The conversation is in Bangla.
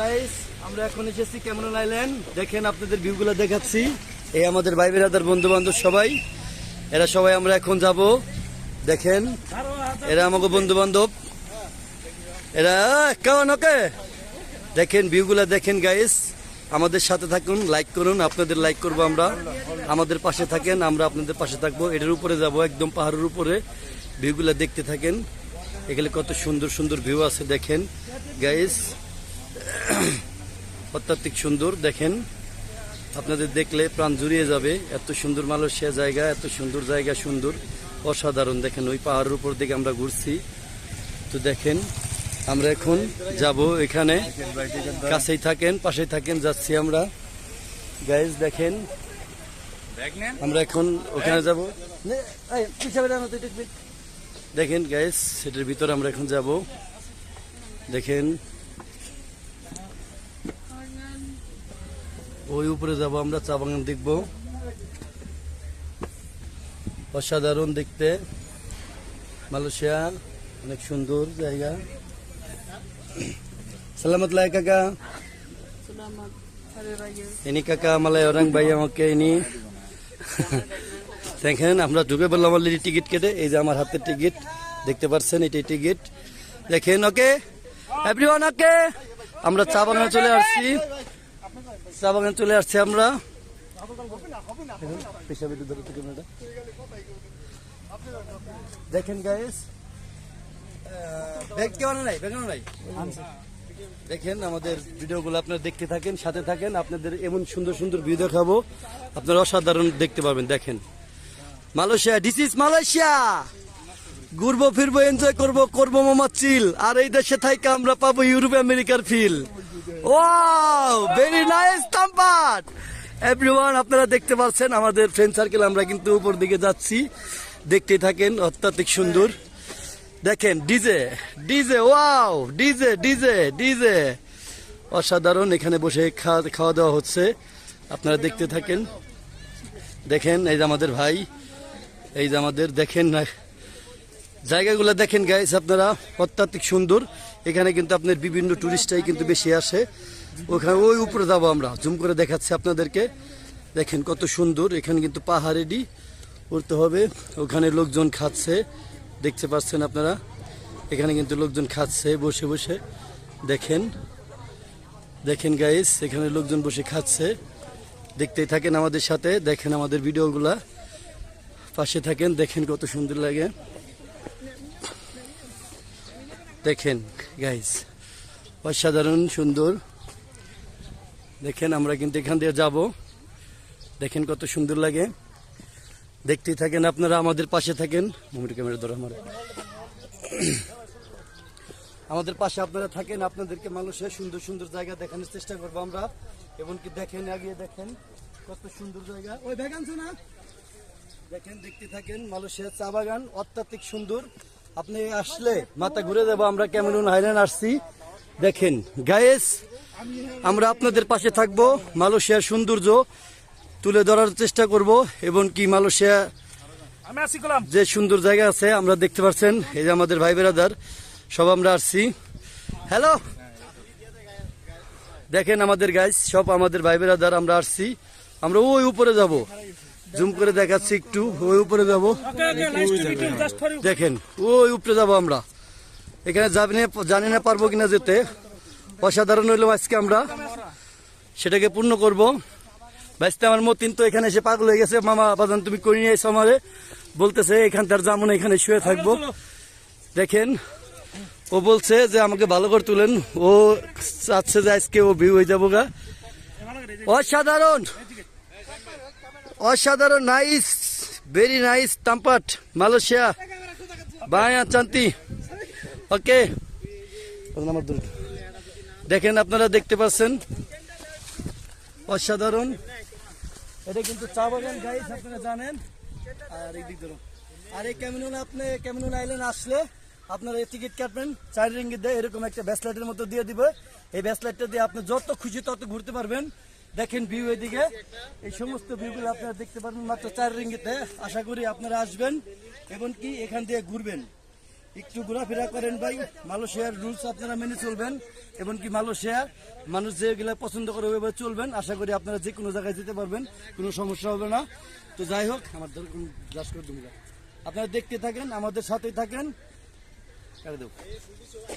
গাইস আমরা এখন এসেছি দেখেন আপনাদের দেখাচ্ছি। এই আমাদের সবাই। এরা সবাই আমরা এখন যাব। দেখেন, এরা আমাকে এরা, কেমন, ওকে? দেখেন ভিউগুলো দেখেন গাইস আমাদের সাথে থাকুন লাইক করুন। আপনাদের লাইক করব আমরা। আমাদের পাশে থাকেন, আমরা আপনাদের পাশে থাকব। এটার উপরে যাব, একদম পাহাড়ের উপরে। ভিউগুলো দেখতে থাকেন। এখানে কত সুন্দর সুন্দর ভিউ আছে, দেখেন। গাইস অত্যাধিক সুন্দর, দেখেন। আপনাদের দেখলে প্রাণ জুড়িয়ে যাবে। এত সুন্দর মালয়েশিয়া জায়গা, এত সুন্দর জায়গা, সুন্দর। অসাধারণ, দেখেন, ওই পাহাড়ের উপর দিকে আমরা ঘুরছি। তো দেখেন, আমরা এখন যাব এখানে। কাছেই থাকেন, পাশেই থাকেন, যাচ্ছি আমরা। গাইজ দেখেন, আমরা এখন ওখানে যাব। দেখেন গাইজ সেটার ভিতরে আমরা এখন যাব। দেখেন ওই উপরে যাব, আমরা চা বাগান দেখব। অসাধারণ দেখতে। মালয়েশিয়া, অনেক সুন্দর জায়গা। সালামত lah কাকা। Selamat কাকা Malay orang bayi আমাকে ইনি। দেখেন, আমরা ঢুকে বললাম অলরেডি টিকিট কেটে। এই যে আমার হাতের টিকিট দেখতে পাচ্ছেন এটাই টিকিট দেখেন, ওকে? এভরিওয়ান ওকে? আমরা চা বাগানে চলে আসছি। চা বাগানে চলে আসছি আমরা। দেখেন গাইস ব্যাগ নাই? ব্যাগ নাই? দেখেন আমাদের ভিডিওগুলো আপনারা দেখতে থাকেন সাথে থাকেন। আপনাদের এমন সুন্দর সুন্দর ভিডিও দেখাবো। আপনারা অসাধারণ দেখতে পাবেন দেখেন। Malaysia this is Malaysia! ঘুরবো ফিরবো এনজয় করব করব মামা চিল আর এই দেশে থাইকে আমরা পাবো ইউরোপ আমেরিকার ফিল ওয়াও ভেরি নাইস তাম্পাট এভরিওয়ান আপনারা দেখতে পাচ্ছেন আমাদের ফ্রেন্ড সার্কেল আমরা কিন্তু উপর দিকে যাচ্ছি। দেখতে থাকেন, অত্যাধিক সুন্দর। দেখেন DJ DJ wow DJ DJ DJ অসাধারণ, এখানে বসে খাওয়া দাওয়া হচ্ছে। আপনারা দেখতে থাকেন। দেখেন, এই যে আমাদের ভাই, এই যে আমাদের, দেখেন না জায়গাগুলো দেখেন গাইস আপনারা অত্যাধিক সুন্দর। এখানে কিন্তু আপনার বিভিন্ন টুরিস্টরাই কিন্তু বেশি আসে। ওখানে ওই উপরে যাব আমরা জুম করে দেখাচ্ছি আপনাদেরকে। দেখেন কত সুন্দর, এখানে কিন্তু পাহাড়েরই উঠতে হবে। ওখানে লোকজন খাচ্ছে, দেখতে পাচ্ছেন আপনারা। এখানে কিন্তু লোকজন খাচ্ছে, বসে বসে। দেখেন দেখেন গাইস এখানে লোকজন বসে খাচ্ছে। দেখতেই থাকেন আমাদের সাথে, দেখেন আমাদের ভিডিওগুলা পাশে থাকেন, দেখেন কত সুন্দর লাগে। দেখেন গাইস অসাধারণ, সুন্দর। দেখেন, আমরা কিন্তু এখান দিয়ে যাব। দেখেন কত সুন্দর লাগে। দেখতেই থাকেন আপনারা, আমাদের পাশে থাকেন। মুমির ক্যামেরা ধরো আমার। আমাদের পাশে আপনারা থাকেন, আপনাদেরকে মানুষের সুন্দর সুন্দর জায়গা দেখানোর চেষ্টা করব আমরা। এমনকি দেখেন, আগিয়ে দেখেন, কত সুন্দর জায়গা। ওই ব্যাগ আনছো না দেখেন, দেখতে থাকেন মালয়েশিয়ার চা বাগান অত্যাধিক সুন্দর। আপনি আসলে মাথা ঘুরে যাব আমরা ক্যামেরুন হাইল্যান্ড আসছি। দেখেন গায়েস আমরা আপনাদের পাশে থাকব মালয়েশিয়ার সৌন্দর্য তুলে ধরার চেষ্টা করব এবং কি মালয়েশিয়া যে সুন্দর জায়গা আছে আমরা দেখতে পাচ্ছেন এই যে আমাদের ভাই বেরাদার সব আমরা আসছি। হ্যালো দেখেন আমাদের গাইস সব আমাদের ভাই বেরাদার আমরা আসছি। আমরা ওই উপরে যাব। জুম করে দেখাচ্ছি একটু। ওই উপরে যাব। দেখেন ওই উপরে যাব আমরা। এখানে যাবি না জানি না পারব কিনা যেতে। অসাধারণ হইল আজকে আমরা। সেটাকে পূর্ণ করব। বাইসতে আমার মতিন তো এখানে এসে পাগল হয়ে গেছে। মামা বাজান তুমি করে নিয়ে এসো আমারে? বলতেছে এখান তার জামুন এখানে শুয়ে থাকব। দেখেন ও বলছে যে আমাকে ভালো করে তুলেন। ও চাচ্ছে যে আজকে ও ভিউ হয়ে যাব গা। অসাধারণ! অসাধারণ নাইস ভেরি নাইস তাম্পাট মালয়েশিয়া বায়া চান্তি ওকে দেখেন, আপনারা দেখতে পাচ্ছেন। অসাধারণ। এটা কিন্তু চা বাগান গাইস আপনারা জানেন। আর এই দিক ধরুন। আর এই কেমন আপনি? কেমন আইল্যান্ড আসলে? আপনারা এই টিকিট কাটবেন। চার রিঙ্গিত দিয়ে এরকম একটা ব্যাসলাইটের মতো দিয়ে দিবে। এই ব্যাসলাইটটা দিয়ে আপনি যত খুশি তত ঘুরতে পারবেন। দেখেন ভিউ এদিকে। এই সমস্ত ভিউগুলো আপনারা দেখতে পারবেন মাত্র চার রিঙ্গিতে। আশা করি আপনারা আসবেন এবং কি এখান দিয়ে ঘুরবেন। একটু ঘোরাফেরা করেন ভাই। মালয়েশিয়ার রুলস আপনারা মেনে চলবেন এবং এমনকি মালয়েশিয়া মানুষ যেগুলা পছন্দ করে ওইভাবে চলবেন। আশা করি আপনারা যে কোনো জায়গায় যেতে পারবেন, কোনো সমস্যা হবে না। তো যাই হোক, আমার গ্লাস করে আপনারা দেখতে থাকেন, আমাদের সাথেই থাকেন।